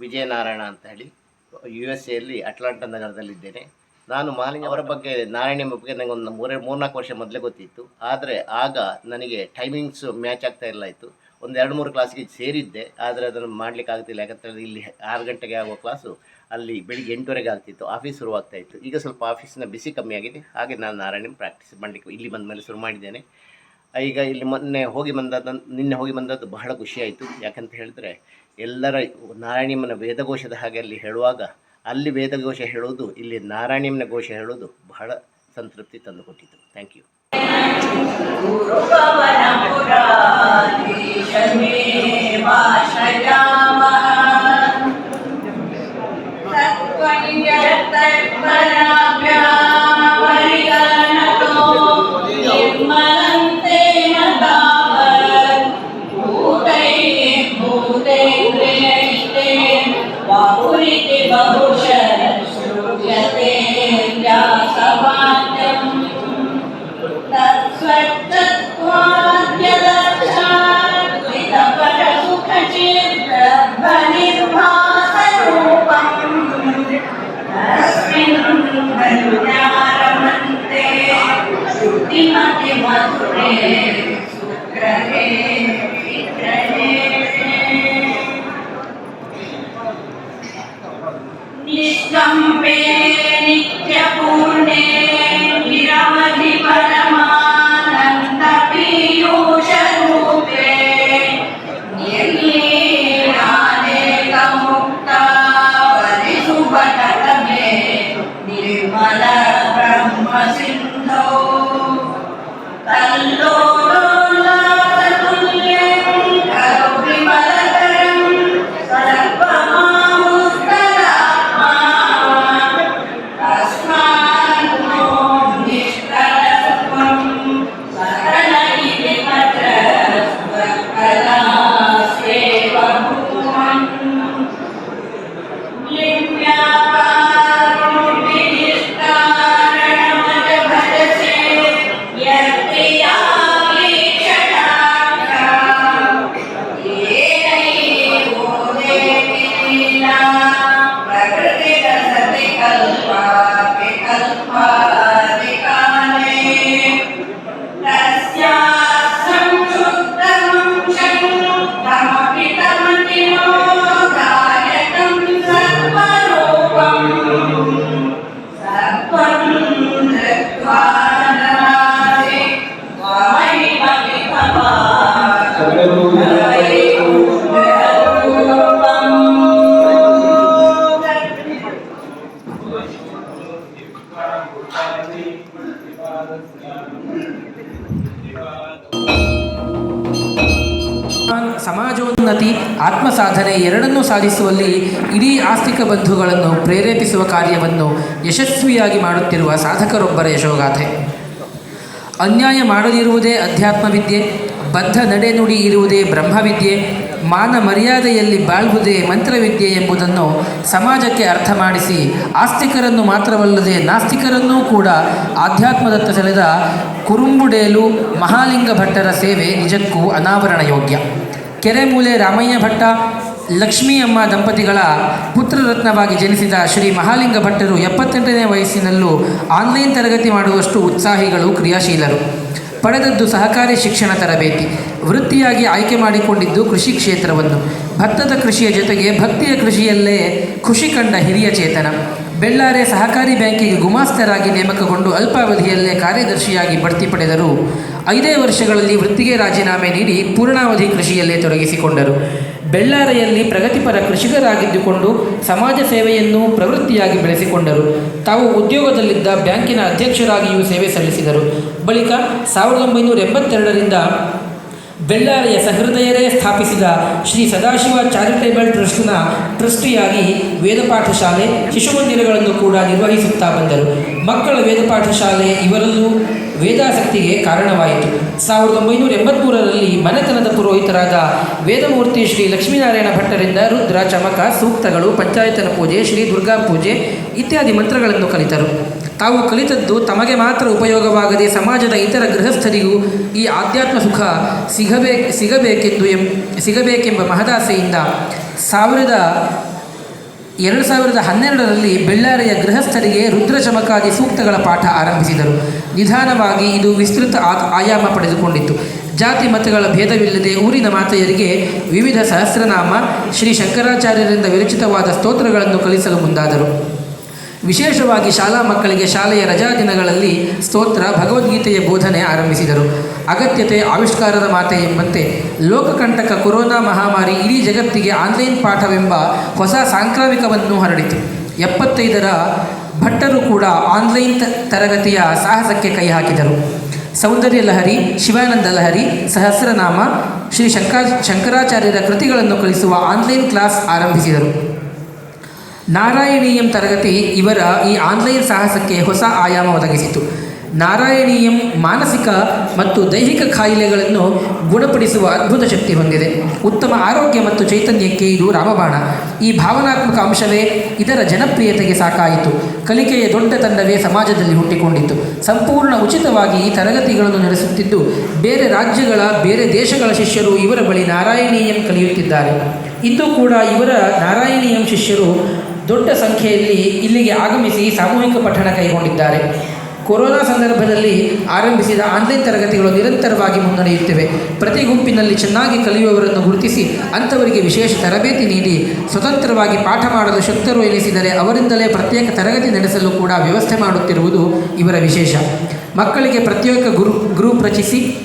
ವಿಜಯನಾರಾಯಣ ಅಂತ ಹೇಳಿ U S ಎಲ್ಲಿ ಅಟ್ಲಾಂಟಾ ನಗರದಲ್ಲಿದ್ದೇನೆ. ನಾನು ಮಾಲಿನ್ಯ ಅವರ ಬಗ್ಗೆ ನಾರಾಯಣ ಬಗ್ಗೆ ನನಗೆ ಒಂದು ಮೂರೇ, ಮೂರ್ನಾಲ್ಕು ವರ್ಷ ಮೊದಲೇ ಗೊತ್ತಿತ್ತು. ಆದರೆ ಆಗ ನನಗೆ ಟೈಮಿಂಗ್ಸ್ ಮ್ಯಾಚ್ ಆಗ್ತಾ ಇಲ್ಲ ಇತ್ತು. ಒಂದು ಎರಡು, ಮೂರು ಕ್ಲಾಸ್ಗೆ ಸೇರಿದ್ದೆ. ಆದರೆ ಅದನ್ನು ಮಾಡಲಿಕ್ಕೆ ಆಗ್ತಿಲ್ಲ. ಯಾಕಂತೇಳಿದ್ರೆ ಇಲ್ಲಿ ಆರು ಗಂಟೆಗೆ ಆಗುವ ಕ್ಲಾಸು ಅಲ್ಲಿ ಬೆಳಿಗ್ಗೆ ಎಂಟುವರೆಗೆ ಆಗ್ತಿತ್ತು. ಆಫೀಸ್ ಶುರುವಾಗ್ತಾ ಇತ್ತು. ಈಗ ಸ್ವಲ್ಪ ಆಫೀಸಿನ ಬಿಸಿ ಕಮ್ಮಿ ಆಗಿದೆ. ಹಾಗೆ ನಾನು ನಾರಾಯಣ ಪ್ರಾಕ್ಟೀಸ್ ಮಾಡಲಿಕ್ಕೆ ಇಲ್ಲಿ ಬಂದ ಮೇಲೆ ಶುರು ಮಾಡಿದ್ದೇನೆ. ಈಗ ಇಲ್ಲಿ ಮೊನ್ನೆ ಹೋಗಿ ಬಂದದ್ದು, ನಿನ್ನೆ ಹೋಗಿ ಬಂದದ್ದು ಬಹಳ ಖುಷಿಯಾಯಿತು ಯಾಕಂತ ಹೇಳಿದ್ರೆ ಎಲ್ಲರ ನಾರಾಯಣಿಯಮ್ಮನ ವೇದಘೋಷದ ಹಾಗೆ ಅಲ್ಲಿ ಹೇಳುವಾಗ, ಅಲ್ಲಿ ವೇದಘೋಷ ಹೇಳುವುದು, ಇಲ್ಲಿ ನಾರಾಯಣಿಯಮ್ಮನ ಘೋಷ ಹೇಳುವುದು ಬಹಳ ಸಂತೃಪ್ತಿ ತಂದುಕೊಟ್ಟಿತು. ಥ್ಯಾಂಕ್ ಯು ಸಾಧಿಸುವಲ್ಲಿ ಇಡೀ ಆಸ್ತಿಕ ಬಂಧುಗಳನ್ನು ಪ್ರೇರೇಪಿಸುವ ಕಾರ್ಯವನ್ನು ಯಶಸ್ವಿಯಾಗಿ ಮಾಡುತ್ತಿರುವ ಸಾಧಕರೊಬ್ಬರ ಯಶೋಗಾಥೆ. ಅನ್ಯಾಯ ಮಾಡದಿರುವುದೇ ಅಧ್ಯಾತ್ಮವಿದ್ಯೆ, ಬದ್ಧ ನಡೆನುಡಿ ಇರುವುದೇ ಬ್ರಹ್ಮವಿದ್ಯೆ, ಮಾನ ಮರ್ಯಾದೆಯಲ್ಲಿ ಬಾಳುವುದೇ ಮಂತ್ರವಿದ್ಯೆ ಎಂಬುದನ್ನು ಸಮಾಜಕ್ಕೆ ಅರ್ಥ ಮಾಡಿಸಿ ಆಸ್ತಿಕರನ್ನು ಮಾತ್ರವಲ್ಲದೆ ನಾಸ್ತಿಕರನ್ನೂ ಕೂಡ ಆಧ್ಯಾತ್ಮದತ್ತ ಸೆಳೆದ ಕುರುಂಬುಡೇಲು ಮಹಾಲಿಂಗ ಭಟ್ಟರ ಸೇವೆ ನಿಜಕ್ಕೂ ಅನಾವರಣ ಯೋಗ್ಯ. ಕೆರೆಮೂಲೆ ರಾಮಯ್ಯ ಭಟ್ಟ ಲಕ್ಷ್ಮೀ ಅಮ್ಮ ದಂಪತಿಗಳ ಪುತ್ರರತ್ನವಾಗಿ ಜನಿಸಿದ ಶ್ರೀ ಮಹಾಲಿಂಗ ಭಟ್ಟರು ಎಪ್ಪತ್ತೆಂಟನೇ ವಯಸ್ಸಿನಲ್ಲೂ ಆನ್ಲೈನ್ ತರಗತಿ ಮಾಡುವಷ್ಟು ಉತ್ಸಾಹಿಗಳು ಕ್ರಿಯಾಶೀಲರು. ಪಡೆದದ್ದು ಸಹಕಾರಿ ಶಿಕ್ಷಣ ತರಬೇತಿ. ವೃತ್ತಿಯಾಗಿ ಆಯ್ಕೆ ಮಾಡಿಕೊಂಡಿದ್ದು ಕೃಷಿ ಕ್ಷೇತ್ರವನ್ನು. ಭತ್ತದ ಕೃಷಿಯ ಜೊತೆಗೆ ಭಕ್ತಿಯ ಕೃಷಿಯಲ್ಲೇ ಖುಷಿ ಕಂಡ ಹಿರಿಯ ಚೇತನ. ಬೆಳ್ಳಾರೆ ಸಹಕಾರಿ ಬ್ಯಾಂಕಿಗೆ ಗುಮಾಸ್ತರಾಗಿ ನೇಮಕಗೊಂಡು ಅಲ್ಪಾವಧಿಯಲ್ಲೇ ಕಾರ್ಯದರ್ಶಿಯಾಗಿ ಬಡ್ತಿ ಪಡೆದರು. ಐದೇ ವರ್ಷಗಳಲ್ಲಿ ವೃತ್ತಿಗೆ ರಾಜೀನಾಮೆ ನೀಡಿ ಪೂರ್ಣಾವಧಿ ಕೃಷಿಯಲ್ಲೇ ತೊಡಗಿಸಿಕೊಂಡರು. ಬೆಳ್ಳಾರೆಯಲ್ಲಿ ಪ್ರಗತಿಪರ ಕೃಷಿಕರಾಗಿದ್ದುಕೊಂಡು ಸಮಾಜ ಸೇವೆಯನ್ನು ಪ್ರವೃತ್ತಿಯಾಗಿ ಬೆಳೆಸಿಕೊಂಡರು. ತಾವು ಉದ್ಯೋಗದಲ್ಲಿದ್ದ ಬ್ಯಾಂಕಿನ ಅಧ್ಯಕ್ಷರಾಗಿಯೂ ಸೇವೆ ಸಲ್ಲಿಸಿದರು. ಬಳಿಕ ಸಾವಿರದ ಒಂಬೈನೂರ ಎಂಬತ್ತೆರಡರಿಂದ ಬೆಳ್ಳಾರೆಯ ಸಹೃದಯರೇ ಸ್ಥಾಪಿಸಿದ ಶ್ರೀ ಸದಾಶಿವ ಚಾರಿಟೇಬಲ್ ಟ್ರಸ್ಟ್ನ ಟ್ರಸ್ಟಿಯಾಗಿ ವೇದಪಾಠ ಶಾಲೆ ಶಿಶು ಮಂದಿರಗಳನ್ನು ಕೂಡ ನಿರ್ವಹಿಸುತ್ತಾ ಬಂದರು. ಮಕ್ಕಳ ವೇದಪಾಠ ಶಾಲೆ ಇವರಲ್ಲೂ ವೇದಾಸಕ್ತಿಗೆ ಕಾರಣವಾಯಿತು. ಸಾವಿರದ ಒಂಬೈನೂರ ಎಂಬತ್ತ್ಮೂರರಲ್ಲಿ ಮನೆತನದ ಪುರೋಹಿತರಾದ ವೇದಮೂರ್ತಿ ಶ್ರೀ ಲಕ್ಷ್ಮೀನಾರಾಯಣ ಭಟ್ಟರಿಂದ ರುದ್ರ ಚಮಕ ಸೂಕ್ತಗಳು, ಪಂಚಾಯತನ ಪೂಜೆ, ಶ್ರೀ ದುರ್ಗಾ ಪೂಜೆ ಇತ್ಯಾದಿ ಮಂತ್ರಗಳನ್ನು ಕಲಿತರು. ತಾವು ಕಲಿತದ್ದು ತಮಗೆ ಮಾತ್ರ ಉಪಯೋಗವಾಗದೆ ಸಮಾಜದ ಇತರ ಗೃಹಸ್ಥರಿಗೂ ಈ ಆಧ್ಯಾತ್ಮ ಸುಖ ಸಿಗಬೇಕು ಸಿಗಬೇಕೆಂದು ಎಂ ಸಿಗಬೇಕೆಂಬ ಮಹದಾಸೆಯಿಂದ ಸಾವಿರದ ಎರಡು ಸಾವಿರದ ಹನ್ನೆರಡರಲ್ಲಿ ಬೆಳ್ಳಾರಿಯ ಗೃಹಸ್ಥರಿಗೆ ರುದ್ರಶಮಕಾದಿ ಸೂಕ್ತಗಳ ಪಾಠ ಆರಂಭಿಸಿದರು. ನಿಧಾನವಾಗಿ ಇದು ವಿಸ್ತೃತ ಆಯಾಮ ಪಡೆದುಕೊಂಡಿತು ಜಾತಿ ಮತಗಳ ಭೇದವಿಲ್ಲದೆ ಊರಿನ ಮಾತೆಯರಿಗೆ ವಿವಿಧ ಸಹಸ್ರನಾಮ, ಶ್ರೀ ಶಂಕರಾಚಾರ್ಯರಿಂದ ವಿರಚಿತವಾದ ಸ್ತೋತ್ರಗಳನ್ನು ಕಲಿಸಲು ಮುಂದಾದರು. ವಿಶೇಷವಾಗಿ ಶಾಲಾ ಮಕ್ಕಳಿಗೆ ಶಾಲೆಯ ರಜಾ ದಿನಗಳಲ್ಲಿ ಸ್ತೋತ್ರ, ಭಗವದ್ಗೀತೆಯ ಬೋಧನೆ ಆರಂಭಿಸಿದರು. ಅಗತ್ಯತೆ, ಆವಿಷ್ಕಾರದ ಮಾತೆ ಎಂಬಂತೆ ಲೋಕಕಂಟಕ ಕೊರೋನಾ ಮಹಾಮಾರಿ ಇಡೀ ಜಗತ್ತಿಗೆ ಆನ್ಲೈನ್ ಪಾಠವೆಂಬ ಹೊಸ ಸಾಂಕ್ರಾಮಿಕವನ್ನು ಹರಡಿತು. ಎಪ್ಪತ್ತೈದರ ಭಟ್ಟರು ಕೂಡ ಆನ್ಲೈನ್ ತರಗತಿಯ ಸಾಹಸಕ್ಕೆ ಕೈ ಹಾಕಿದರು. ಸೌಂದರ್ಯ ಲಹರಿ, ಶಿವಾನಂದ ಲಹರಿ, ಸಹಸ್ರನಾಮ, ಶ್ರೀ ಶಂಕರ ಶಂಕರಾಚಾರ್ಯರ ಕೃತಿಗಳನ್ನು ಕಲಿಸುವ ಆನ್ಲೈನ್ ಕ್ಲಾಸ್ ಆರಂಭಿಸಿದರು. ನಾರಾಯಣೀಯಂ ತರಗತಿ ಇವರ ಈ ಆನ್ಲೈನ್ ಸಾಹಸಕ್ಕೆ ಹೊಸ ಆಯಾಮ ಒದಗಿಸಿತು. ನಾರಾಯಣೀಯಂ ಮಾನಸಿಕ ಮತ್ತು ದೈಹಿಕ ಕಾಯಿಲೆಗಳನ್ನು ಗುಣಪಡಿಸುವ ಅದ್ಭುತ ಶಕ್ತಿ ಹೊಂದಿದೆ. ಉತ್ತಮ ಆರೋಗ್ಯ ಮತ್ತು ಚೈತನ್ಯಕ್ಕೆ ಇದು ರಾಮಬಾಣ. ಈ ಭಾವನಾತ್ಮಕ ಅಂಶವೇ ಇದರ ಜನಪ್ರಿಯತೆಗೆ ಸಾಕಾಯಿತು. ಕಲಿಕೆಯ ದೊಡ್ಡ ತಂಡವೇ ಸಮಾಜದಲ್ಲಿ ಹುಟ್ಟಿಕೊಂಡಿತು ಸಂಪೂರ್ಣ ಉಚಿತವಾಗಿ ಈ ತರಗತಿಗಳನ್ನು ನಡೆಸುತ್ತಿದ್ದು, ಬೇರೆ ರಾಜ್ಯಗಳ, ಬೇರೆ ದೇಶಗಳ ಶಿಷ್ಯರು ಇವರ ಬಳಿ ನಾರಾಯಣೀಯಂ ಕಲಿಯುತ್ತಿದ್ದಾರೆ. ಇಂದು ಕೂಡ ಇವರ ನಾರಾಯಣೀಯಂ ಶಿಷ್ಯರು ದೊಡ್ಡ ಸಂಖ್ಯೆಯಲ್ಲಿ ಇಲ್ಲಿಗೆ ಆಗಮಿಸಿ ಸಾಮೂಹಿಕ ಪಠಣ ಕೈಗೊಂಡಿದ್ದಾರೆ. ಕೊರೋನಾ ಸಂದರ್ಭದಲ್ಲಿ ಆರಂಭಿಸಿದ ಆನ್ಲೈನ್ ತರಗತಿಗಳು ನಿರಂತರವಾಗಿ ಮುನ್ನಡೆಯುತ್ತಿವೆ. ಪ್ರತಿ ಗುಂಪಿನಲ್ಲಿ ಚೆನ್ನಾಗಿ ಕಲಿಯುವವರನ್ನು ಗುರುತಿಸಿ ಅಂಥವರಿಗೆ ವಿಶೇಷ ತರಬೇತಿ ನೀಡಿ ಸ್ವತಂತ್ರವಾಗಿ ಪಾಠ ಮಾಡಲು ಶಕ್ತರು ಎನಿಸಿದರೆ ಅವರಿಂದಲೇ ಪ್ರತ್ಯೇಕ ತರಗತಿ ನಡೆಸಲು ಕೂಡ ವ್ಯವಸ್ಥೆ ಮಾಡುತ್ತಿರುವುದು ಇವರ ವಿಶೇಷ. ಮಕ್ಕಳಿಗೆ ಪ್ರತ್ಯೇಕ ಗುರು ಗ್ರೂಪ್ ರಚಿಸಿ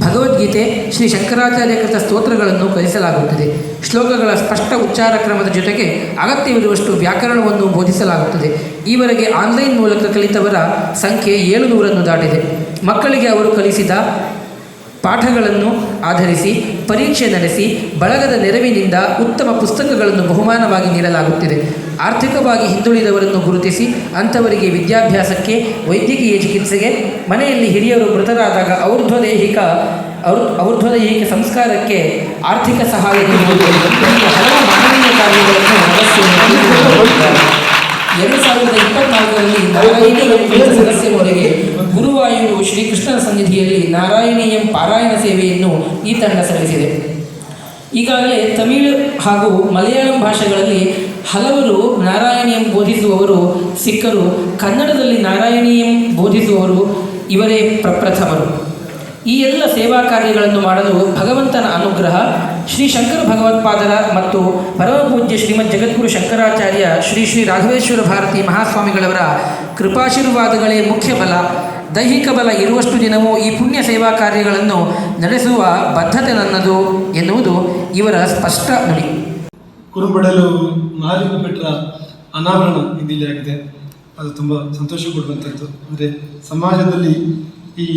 ಭಗವದ್ಗೀತೆ ಶ್ರೀ ಶಂಕರಾಚಾರ್ಯ ಕೃತ ಸ್ತೋತ್ರಗಳನ್ನು ಕಲಿಸಲಾಗುತ್ತದೆ. ಶ್ಲೋಕಗಳ ಸ್ಪಷ್ಟ ಉಚ್ಚಾರ ಕ್ರಮದ ಜೊತೆಗೆ ಅಗತ್ಯವಿರುವಷ್ಟು ವ್ಯಾಕರಣವನ್ನು ಬೋಧಿಸಲಾಗುತ್ತದೆ. ಈವರೆಗೆ ಆನ್ಲೈನ್ ಮೂಲಕ ಕಲಿತವರ ಸಂಖ್ಯೆ ಏಳು ನೂರನ್ನು ದಾಟಿದೆ. ಮಕ್ಕಳಿಗೆ ಅವರು ಕಲಿಸಿದ ಪಾಠಗಳನ್ನು ಆಧರಿಸಿ, ಪರೀಕ್ಷೆ ನಡೆಸಿ, ಬಳಗದ ನೆರವಿನಿಂದ ಉತ್ತಮ ಪುಸ್ತಕಗಳನ್ನು ಬಹುಮಾನವಾಗಿ ನೀಡಲಾಗುತ್ತಿದೆ. ಆರ್ಥಿಕವಾಗಿ ಹಿಂದುಳಿದವರನ್ನು ಗುರುತಿಸಿ, ಅಂಥವರಿಗೆ ವಿದ್ಯಾಭ್ಯಾಸಕ್ಕೆ, ವೈದ್ಯಕೀಯ ಚಿಕಿತ್ಸೆಗೆ, ಮನೆಯಲ್ಲಿ ಹಿರಿಯರು ಮೃತರಾದಾಗ ಔರ್ಧ್ವದೈಹಿಕ, ಔರ್, ಔರ್ಧ್ವದೈಹಿಕ ಸಂಸ್ಕಾರಕ್ಕೆ ಆರ್ಥಿಕ ಸಹಾಯ ನೀಡುವುದು ಹಲವು ಮಾನವೀಯ ಕಾರ್ಯಗಳನ್ನು ಎರಡು ಸಾವಿರದ ಇಪ್ಪತ್ನಾಲ್ಕರಲ್ಲಿ ನಾರಾಯಣೀಯ ಸದಸ್ಯವರೆಗೆ ಗುರುವಾಯೂರು ಶ್ರೀಕೃಷ್ಣನ ಸನ್ನಿಧಿಯಲ್ಲಿ ನಾರಾಯಣೀಯಂ ಪಾರಾಯಣ ಸೇವೆಯನ್ನು ಈ ತಂಡ ಸಲ್ಲಿಸಿದೆ. ಈಗಾಗಲೇ ತಮಿಳು ಹಾಗೂ ಮಲಯಾಳಂ ಭಾಷೆಗಳಲ್ಲಿ ಹಲವರು ನಾರಾಯಣೀಯಂ ಬೋಧಿಸುವವರು ಸಿಕ್ಕರು ಕನ್ನಡದಲ್ಲಿ ನಾರಾಯಣೀಯಂ ಬೋಧಿಸುವವರು ಇವರೇ ಪ್ರಪ್ರಥಮರು ಈ ಎಲ್ಲ ಸೇವಾ ಕಾರ್ಯಗಳನ್ನು ಮಾಡಲು ಭಗವಂತನ ಅನುಗ್ರಹ ಶ್ರೀ ಶಂಕರ ಭಗವತ್ಪಾದರ ಮತ್ತು ಪರಮಪೂಜ್ಯ ಶ್ರೀಮದ್ ಜಗದ್ಗುರು ಶಂಕರಾಚಾರ್ಯ ಶ್ರೀ ಶ್ರೀ ರಾಘವೇಶ್ವರ ಭಾರತಿ ಮಹಾಸ್ವಾಮಿಗಳವರ ಕೃಪಾಶೀರ್ವಾದಗಳೇ ಮುಖ್ಯ ಬಲ. ದೈಹಿಕ ಬಲ ಇರುವಷ್ಟು ದಿನವೂ ಈ ಪುಣ್ಯ ಸೇವಾ ಕಾರ್ಯಗಳನ್ನು ನಡೆಸುವ ಬದ್ಧತೆ ನನ್ನದು ಎನ್ನುವುದು ಇವರ ಸ್ಪಷ್ಟ ನುಡಿ. ಕುರುಬಡಲು ನಾಲಿಗೆ ಬಿಟ್ಟರ ಅನಾವರಣ ಇಂದಿಲ್ಲಿ ಆಗಿದೆ. ಅದು ತುಂಬ ಸಂತೋಷ ಕೊಡುವಂಥದ್ದು ಅಂದರೆ ಸಮಾಜದಲ್ಲಿ ಈ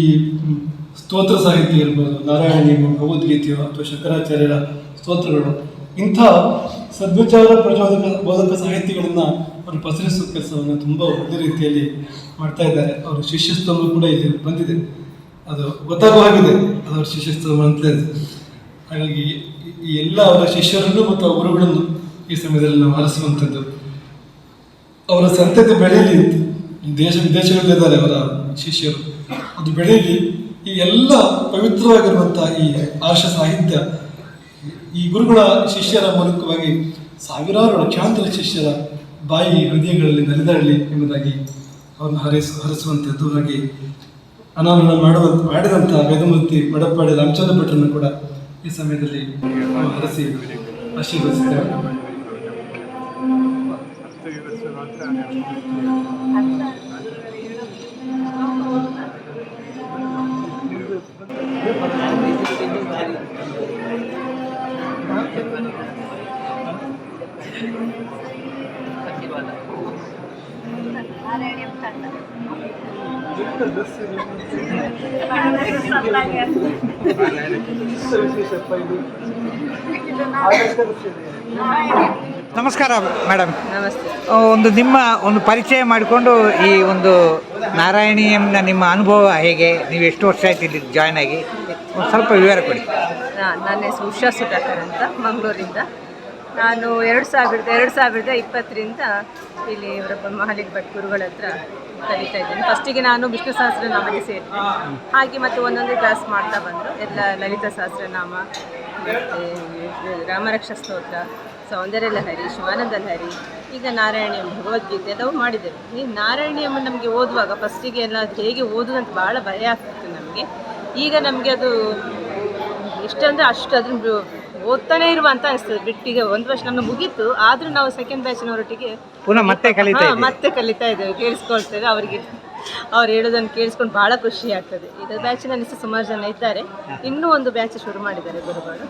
ಸ್ತೋತ್ರ ಸಾಹಿತ್ಯ ಇರ್ಬೋದು ನಾರಾಯಣೀಯ ಭಗವದ್ಗೀತೆಯೋ ಅಥವಾ ಶಂಕರಾಚಾರ್ಯರ ಸ್ತೋತ್ರಗಳು. ಇಂಥ ಸದ್ವಿಚಾರ ಪ್ರಚೋದಕ ಬೋಧಕ ಸಾಹಿತ್ಯಗಳನ್ನು ಅವರು ಪಸರಿಸುವ ಕೆಲಸವನ್ನು ತುಂಬ ಒಳ್ಳೆ ರೀತಿಯಲ್ಲಿ ಮಾಡ್ತಾ ಇದ್ದಾರೆ. ಅವರ ಶಿಷ್ಯಸ್ತವ ಕೂಡ ಇಲ್ಲಿ ಬಂದಿದೆ. ಅದು ಅದು ಅವರ ಶಿಷ್ಯಸ್ತವ ಅಂತ ಹಾಗಾಗಿ ಈ- ಎಲ್ಲ ಅವರ ಶಿಷ್ಯರನ್ನು ಮತ್ತು ಗುರುಗಳನ್ನು ಈ ಸಮಯದಲ್ಲಿ ನಾವು ಹರಸುವಂಥದ್ದು ಅವರ ಸಂತತಿ ಬೆಳೆಯಲಿ ದೇಶ ವಿದೇಶಗಳಲ್ಲಿದ್ದಾರೆ ಅವರ ಶಿಷ್ಯರು. ಅದು ಬೆಳೆಯಲಿ ಈ ಎಲ್ಲ ಪವಿತ್ರವಾಗಿರುವಂತಹ ಈ ಆರ್ಷ ಸಾಹಿತ್ಯ, ಈ ಗುರುಗಳ ಶಿಷ್ಯರ ಮೂಲಕವಾಗಿ ಸಾವಿರಾರು ಲಕ್ಷಾಂತರ ಶಿಷ್ಯರ ಬಾಯಿ ಹೃದಯಗಳಲ್ಲಿ ನೆಲೆದಾಡಲಿ ಎಂಬುದಾಗಿ ಅವ್ರನ್ನ ಹರಿಸ ಹರಿಸುವಂಥದ್ದು ಹಾಗೆ ಅನಾವರಣ ಮಾಡುವ ಮಾಡಿದಂತಹ ವೇದಮೂರ್ತಿ ಮಡಪ್ಪಾಡಿ ರಾಮಚಂದ್ರ ಭಟ್ರನ್ನು ಕೂಡ ಈ ಸಮಯದಲ್ಲಿ ಹರಸಿ ಆಶೀರ್ವದಿಸಿದ್ದೇವೆ ನಮಸ್ಕಾರ ಮೇಡಮ್. ನಮಸ್ತೆ. ಒಂದು ನಿಮ್ಮ ಒಂದು ಪರಿಚಯ ಮಾಡಿಕೊಂಡು ಈ ಒಂದು ನಾರಾಯಣಿಯಂನ ನಿಮ್ಮ ಅನುಭವ ಹೇಗೆ? ನೀವು ಎಷ್ಟು ವರ್ಷ ಆಯ್ತು ಇಲ್ಲಿ ಜಾಯ್ನ್ ಆಗಿ? ಒಂದು ಸ್ವಲ್ಪ ವಿವರ ಕೊಡಿ. ನನ್ನ ಹೆಸರು ಉಷಾ ಸುಧಾಕರ್ ಅಂತ ಮಂಗಳೂರಿಂದ. ನಾನು ಎರಡು ಸಾವಿರದ ಎರಡು ಸಾವಿರದ ಇಪ್ಪತ್ತರಿಂದ ಇಲ್ಲಿ ಇವರ ಮಹಾಲಿಕ್ ಭಟ್ ಗುರುಗಳ ಹತ್ರ ಕಲಿತಾ ಇದ್ದೇನೆ. ಫಸ್ಟಿಗೆ ನಾನು ವಿಷ್ಣು ಸಹಸ್ರನಾಮಕ್ಕೆ ಸೇರಿದೆ. ಹಾಗೆ ಮತ್ತೆ ಒಂದೊಂದೇ ಕ್ಲಾಸ್ ಮಾಡ್ತಾ ಬಂದರು ಎಲ್ಲ ಲಲಿತ ಸಹಸ್ರನಾಮ, ಮತ್ತು ರಾಮರಕ್ಷ ಸ್ತೋತ್ರ ಸೌಂದರ್ಯ ಲಹರಿ ಶಿವಾನಂದ ಲಹರಿ ಈಗ ನಾರಾಯಣಿಯಂ ಭಗವದ್ಗೀತೆ ಎಲ್ಲವೂ ಮಾಡಿದ್ದೇವೆ. ಈ ನಾರಾಯಣಿಯಮ್ಮ ನಮಗೆ ಓದುವಾಗ ಫಸ್ಟಿಗೆ ಎಲ್ಲ ಅದು ಹೇಗೆ ಓದುವುದು ಅಂತ ಭಾಳ ಭಯ ಆಗ್ತಿತ್ತು ನಮಗೆ. ಈಗ ನಮಗೆ ಅದು ಎಷ್ಟಂದರೆ ಅಷ್ಟು ಅದನ್ನು ಓದ್ತಾನೆ ಇರುವ ಅಂತ ಅನಿಸ್ತದೆ. ಬಿಟ್ಟಿಗೆ ಒಂದು ವರ್ಷ ನಮ್ಗೆ ಮುಗೀತು. ಆದ್ರೂ ನಾವು ಸೆಕೆಂಡ್ ಬ್ಯಾಚ್ನವರೊಟ್ಟಿಗೆ ಪುನಃ ಮತ್ತೆ ಕಲಿತಾ ಹಾ, ಮತ್ತೆ ಕಲಿತಾ ಇದ್ದೇವೆ. ಕೇಳಿಸ್ಕೊಳ್ತೇವೆ. ಅವರಿಗೆ ಅವ್ರು ಹೇಳೋದನ್ನು ಕೇಳಿಸ್ಕೊಂಡು ಬಹಳ ಖುಷಿ ಆಗ್ತದೆ. ಇದರ ಬ್ಯಾಚಿನಲ್ಲಿ ಸಹ ಸುಮಾರು ಜನ ಇದ್ದಾರೆ. ಇನ್ನೂ ಒಂದು ಬ್ಯಾಚ್ ಶುರು ಮಾಡಿದ್ದಾರೆ ಗುರುಗಳು.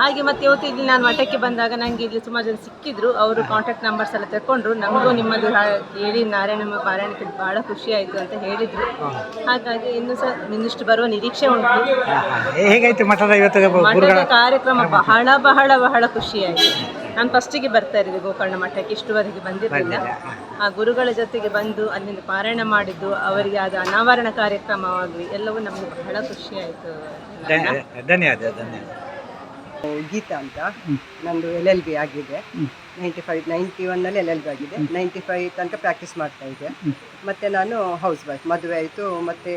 ಹಾಗೆ ಮತ್ತೆ ಇವತ್ತು ಇಲ್ಲಿ ನಾನು ಮಠಕ್ಕೆ ಬಂದಾಗ ನನಗೆ ಇಲ್ಲಿ ಸುಮಾರು ಜನ ಸಿಕ್ಕಿದ್ರು. ಅವರು ಕಾಂಟ್ಯಾಕ್ಟ್ ನಂಬರ್ಸ್ ಎಲ್ಲ ತಕೊಂಡ್ರು ನಮಗೂ ನಿಮ್ಮದು ಹೇಳಿ ನಾರಾಯಣಮ್ಮ ನಾರಾಯಣ ಪಾರಾಯಣಕ್ಕೆ ಬಹಳ ಖುಷಿ ಆಯಿತು ಅಂತ ಹೇಳಿದರು. ಹಾಗಾಗಿ ಇನ್ನು ಸಹ ಇನ್ನಿಷ್ಟು ಬರುವ ನಿರೀಕ್ಷೆ ಉಂಟು. ಹೇಗಾಯ್ತು ಮಠದ ಇವತ್ತು ಕಾರ್ಯಕ್ರಮ ಬಹಳ ಬಹಳ ಬಹಳ ಖುಷಿಯಾಯಿತು ನಾನು ಫಸ್ಟಿಗೆ ಬರ್ತಾ ಇದ್ದೆ ಗೋಕರ್ಣ ಮಠಕ್ಕೆ. ಇಷ್ಟುವರೆಗೆ ಬಂದಿರಲಿಲ್ಲ. ಆ ಗುರುಗಳ ಜೊತೆಗೆ ಬಂದು ಅಲ್ಲಿಂದ ಪಾರಾಯಣ ಮಾಡಿದ್ದು ಅವರಿಗೆ ಆದ ಅನಾವರಣ ಕಾರ್ಯಕ್ರಮವಾಗಲಿ ಎಲ್ಲವೂ ನಮಗೆ ಬಹಳ ಖುಷಿಯಾಯಿತು ಧನ್ಯವಾದ ಧನ್ಯವಾದ. ಗೀತಾ ಅಂತ. ನಂದು ಎಲ್ ಎಲ್ ಬಿ ಆಗಿದೆ. ನೈಂಟಿ ಫೈವ್ ನೈಂಟಿ ಒನ್ನಲ್ಲಿ ಎಲ್ ಎಲ್ ಬಿ ಆಗಿದೆ. ನೈಂಟಿ ಫೈವ್ ತನಕ ಪ್ರಾಕ್ಟೀಸ್ ಮಾಡ್ತಾ ಇದ್ದೆ ಮತ್ತು ನಾನು ಹೌಸ್ ವೈಫ್ ಮದುವೆ ಆಯಿತು ಮತ್ತು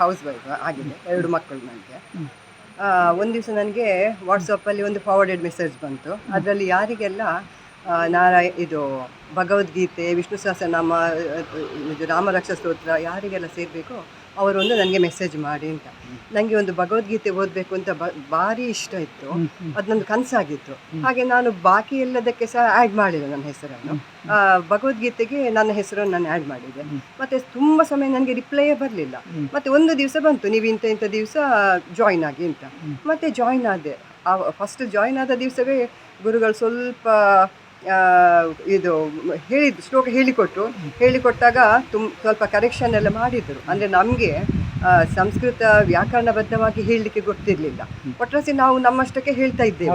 ಹೌಸ್ ವೈಫ್ ಆಗಿದೆ ಎರಡು ಮಕ್ಕಳು ನನಗೆ ಒಂದು ದಿವಸ ನನಗೆ ವಾಟ್ಸಪ್ಪಲ್ಲಿ ಒಂದು ಫಾರ್ವರ್ಡೆಡ್ ಮೆಸೇಜ್ ಬಂತು. ಅದರಲ್ಲಿ ಯಾರಿಗೆಲ್ಲ ನಾರಾಯ ಇದು ಭಗವದ್ಗೀತೆ ವಿಷ್ಣು ಸಹಸ್ರನಾಮ ಇದು ರಾಮರಕ್ಷ ಸ್ತೋತ್ರ ಯಾರಿಗೆಲ್ಲ ಸೇರಬೇಕು ಅವರೊಂದು ನನಗೆ ಮೆಸೇಜ್ ಮಾಡಿ ಅಂತ. ನನಗೆ ಒಂದು ಭಗವದ್ಗೀತೆ ಓದಬೇಕು ಅಂತ ಬ ಭಾರಿ ಇಷ್ಟ ಇತ್ತು. ಅದು ನನ್ನ ಕನಸಾಗಿತ್ತು. ಹಾಗೆ ನಾನು ಬಾಕಿ ಎಲ್ಲದಕ್ಕೆ ಸಹ ಆ್ಯಡ್ ಮಾಡಿಲ್ಲ ನನ್ನ ಹೆಸರನ್ನು. ಆ, ಭಗವದ್ಗೀತೆಗೆ ನನ್ನ ಹೆಸರನ್ನು ನಾನು ಆ್ಯಡ್ ಮಾಡಿದೆ. ಮತ್ತು ತುಂಬ ಸಮಯ ನನಗೆ ರಿಪ್ಲೈಯೇ ಬರಲಿಲ್ಲ. ಮತ್ತು ಒಂದು ದಿವಸ ಬಂತು ನೀವು ಇಂಥ ಇಂಥ ದಿವಸ ಜಾಯಿನ್ ಆಗಿ ಅಂತ. ಮತ್ತು ಜಾಯಿನ್ ಆದೆ. ಫಸ್ಟ್ ಜಾಯಿನ್ ಆದ ದಿವಸವೇ ಗುರುಗಳು ಸ್ವಲ್ಪ ಆ, ಇದು ಹೇಳಿದ್ದು ಶ್ಲೋಕ ಹೇಳಿಕೊಟ್ಟು ಹೇಳಿಕೊಟ್ಟಾಗ ತುಂಬ ಸ್ವಲ್ಪ ಕರೆಕ್ಷನ್ ಎಲ್ಲ ಮಾಡಿದರು. ಅಂದರೆ ನಮಗೆ ಸಂಸ್ಕೃತ ವ್ಯಾಕರಣಬದ್ಧವಾಗಿ ಹೇಳಲಿಕ್ಕೆ ಗೊತ್ತಿರಲಿಲ್ಲ. ಒಟ್ರಾಸಿ ನಾವು ನಮ್ಮಷ್ಟಕ್ಕೆ ಹೇಳ್ತಾ ಇದ್ದೇವೆ.